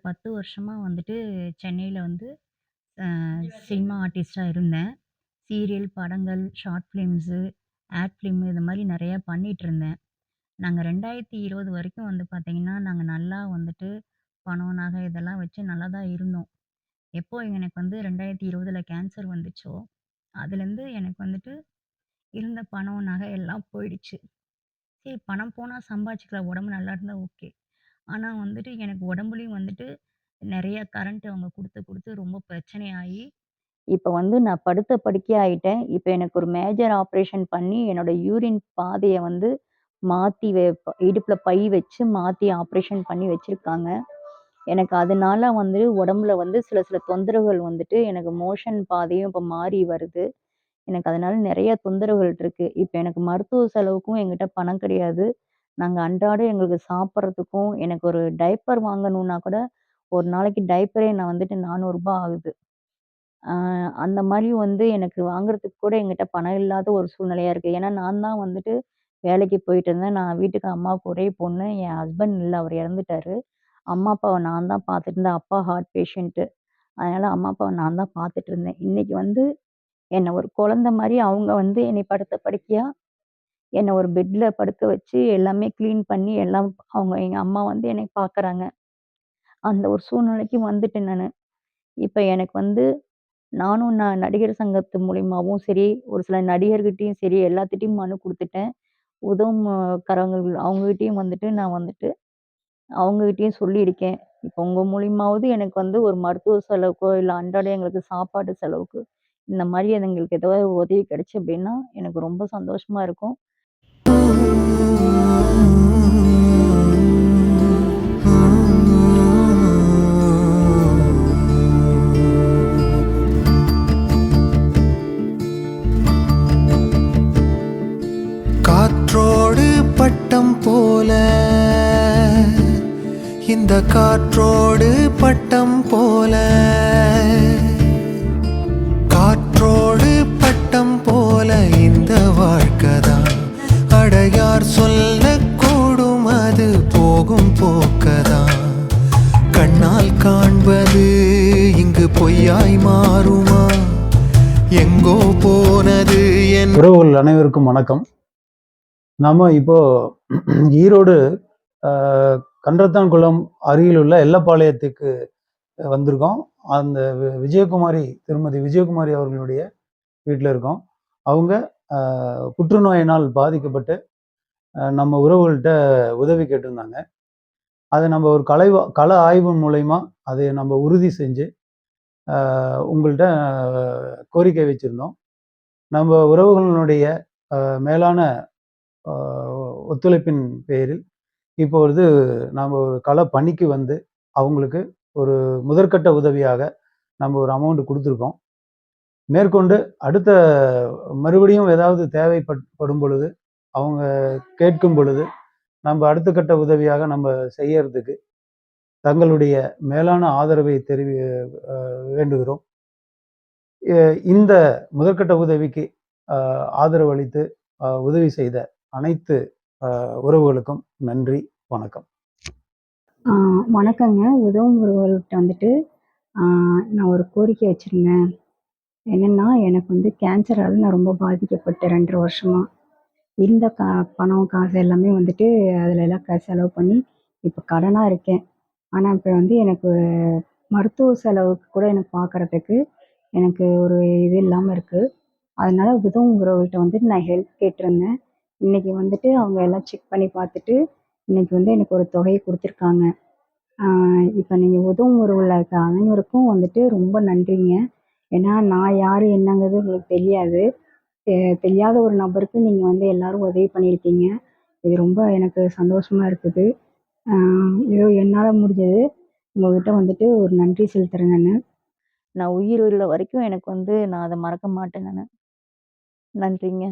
விஜயகுமாரி. ஆ நான் கடந்த 10 வருஷமா வந்துட்டு சென்னையில வந்து சினிமா ஆர்டிஸ்ட்டா இருந்தேன். சீரியல், படங்கள், ஷார்ட் ஃபிலிம்ஸு, ஆட் ஃபிலிம் இது மாரி நெறையா பண்ணிட்டுருந்தேன். நாங்க 2020 வரைக்கும் வந்து பார்த்தீங்கன்னா, நாங்க நல்லா வந்துட்டு பணம், நகை இதெல்லாம் வச்சு நல்லா தான் இருந்தோம். எப்போ எனக்கு வந்து 2020ல கேன்சர் வந்துச்சோ, அதுலேருந்து எனக்கு வந்துட்டு இருந்த பணம், நகை எல்லாம் போயிடுச்சு. சரி பணம் போனா சம்பாதிச்சுக்கலாம். உடம்பு நல்லா இருந்தா ஓகே. ஆனா வந்துட்டு எனக்கு உடம்புலயும் வந்துட்டு நெறைய கரண்ட் அவங்க குடுத்து, குடுத்து ரொம்ப பிரச்சனையாயி, இப்ப வந்து நான் படுத்த படுக்கையா ஆயிட்டேன். இப்ப எனக்கு ஒரு மேஜர் ஆப்ரேஷன் பண்ணி என்னோட யூரின் பாதைய வந்து மாத்தி வே இடுப்புல பை வச்சு மாத்தி ஆப்ரேஷன் பண்ணி வச்சிருக்காங்க. எனக்கு அதனால வந்து உடம்புல வந்து சில சில தொந்தரவுகள் வந்துட்டு எனக்கு மோஷன் பாதையும் இப்ப மாறி வருது. எனக்கு அதனால நெறைய தொந்தரவுகள் இருக்கு. இப்ப எனக்கு மருத்துவ செலவுக்கும் என்கிட்ட பணம் கிடையாது. நாங்கள் அன்றாடம் எங்களுக்கு சாப்பிட்றதுக்கும் எனக்கு ஒரு டைப்பர் வாங்கணும்னா கூட, ஒரு நாளைக்கு டைப்பரே நான் வந்துட்டு நானூறுரூபா ஆகுது. அந்த மாதிரி வந்து எனக்கு வாங்குறதுக்கு கூட எங்கிட்ட பணம் இல்லாத ஒரு சூழ்நிலையா இருக்கு. ஏன்னா நான் தான் வந்துட்டு வேலைக்கு போயிட்டு இருந்தேன். நான் வீட்டுக்கு அம்மாவுக்கு ஒரே பொண்ணு. என் ஹஸ்பண்ட் இல்லை அவர் இறந்துட்டாரு. அம்மா, அப்பாவை நான் தான் பார்த்துட்டு இருந்தேன். அப்பா ஹார்ட் பேஷண்ட்டு. அதனால அம்மா, அப்பாவை நான் தான் பார்த்துட்டு இருந்தேன். இன்னைக்கு வந்து என்னை ஒரு குழந்த மாதிரி அவங்க வந்து என்னை படுத்த படுக்கையா, என்னை ஒரு பெட்ல படுக்க வச்சு எல்லாமே கிளீன் பண்ணி எல்லாம் அவங்க எங்க அம்மா வந்து என்னை பார்க்குறாங்க. அந்த ஒரு சூழ்நிலைக்கு வந்துட்டேன் நானு. இப்ப எனக்கு வந்து நானும் நான் நடிகர் சங்கத்து மூலியமாவும் சரி, ஒரு சில நடிகர்கிட்டயும் சரி, எல்லாத்துட்டயும் மனு குடுத்துட்டேன். உதவும் கரங்கள் அவங்ககிட்டயும் வந்துட்டு நான் வந்துட்டு அவங்ககிட்டயும் சொல்லியிருக்கேன். இப்போ உங்க மூலியமாவது எனக்கு வந்து ஒரு மருத்துவ செலவுக்கோ, இல்ல அன்றாடம் எங்களுக்கு சாப்பாடு செலவுக்கு, இந்த மாரி எங்களுக்கு ஏதாவது உதவி கிடைச்சு அப்டின்னா, எனக்கு ரொம்ப சந்தோஷமா இருக்கும். காற்றோடு பட்டம் போல இந்த காற்றோடு பட்டம் போல. கண்ணால் காண்பது இங்கு பொய்யாய் மாறுமா? எங்கோ போனது என் உறவுகள் அனைவருக்கும் வணக்கம். நாம இப்போ ஈரோடு கன்றத்தான்குளம் அருகில் உள்ள எல்லப்பாளையத்துக்கு வந்திருக்கோம். அந்த வி- விஜயகுமாரி திருமதி விஜயகுமாரி அவர்களுடைய வீட்டில் இருக்கோம். அவங்க புற்றுநோயினால் பாதிக்கப்பட்டு நம்ம உறவுகள்கிட்ட உதவி கேட்டிருந்தாங்க. அதை நம்ம ஒரு கலை கல ஆய்வு மூலயமா அதை நம்ம உறுதி செஞ்சு உங்கள்கிட்ட கோரிக்கை வச்சுருந்தோம். நம்ம உறவுகளினுடைய மேலான ஒத்துழைப்பின் பேரில் இப்பொழுது நாம் ஒரு கல பணிக்கு வந்து அவங்களுக்கு ஒரு முதற்கட்ட உதவியாக நம்ம ஒரு அமௌண்ட் கொடுத்துருக்கோம். மேற்கொண்டு அடுத்த மறுபடியும் ஏதாவது தேவைப்படும் பொழுது அவங்க கேட்கும் பொழுது நம்ம அடுத்த கட்ட உதவியாக நம்ம செய்யறதுக்கு தங்களுடைய மேலான ஆதரவை தெரிவி வேண்டுகிறோம் இந்த முதற்கட்ட உதவிக்கு ஆதரவு அளித்து உதவி செய்த அனைத்து உறவுகளுக்கும் நன்றி வணக்கம் வணக்கங்க. உதவும் உறவுகள்கிட்ட வந்துட்டு நான் ஒரு கோரிக்கை வச்சிருந்தேன். என்னன்னா, எனக்கு வந்து கேன்சரால் நான் ரொம்ப பாதிக்கப்பட்டேன் 2 1/2 வருஷமா. இருந்த கா பணம், காசு எல்லாமே வந்துட்டு அதில் எல்லாம் க செலவு பண்ணி, இப்போ கடனாக இருக்கேன். ஆனால் இப்போ வந்து எனக்கு மருத்துவ செலவுக்கு கூட எனக்கு பார்க்கறதுக்கு எனக்கு ஒரு இது இல்லாமல் இருக்குது அதனால உதவும் வந்துட்டு நான் ஹெல்ப் கேட்டிருந்தேன். இன்னைக்கு வந்துட்டு அவங்க எல்லாம் செக் பண்ணி பார்த்துட்டு, இன்னைக்கு வந்து எனக்கு ஒரு தொகையை கொடுத்துருக்காங்க இப்போ நீங்கள் உதவும் உறவுல இருக்க அனைவருக்கும் வந்துட்டு ரொம்ப நன்றிங்க. ஏன்னா, நான் யார் என்னங்கிறது உங்களுக்கு தெரியாது. தெ தெரியாத ஒரு நபருக்கு நீங்கள் வந்து எல்லாரும் உதவி பண்ணியிருக்கீங்க. இது ரொம்ப எனக்கு சந்தோஷமா இருக்குது. ஏதோ என்னால் முடிஞ்சது உங்ககிட்ட வந்துட்டு ஒரு நன்றி செலுத்துகிறேன் நான் நான் உயிர் உள்ள வரைக்கும் எனக்கு வந்து நான் அதை மறக்க மாட்டேன் நான் நன்றிங்க.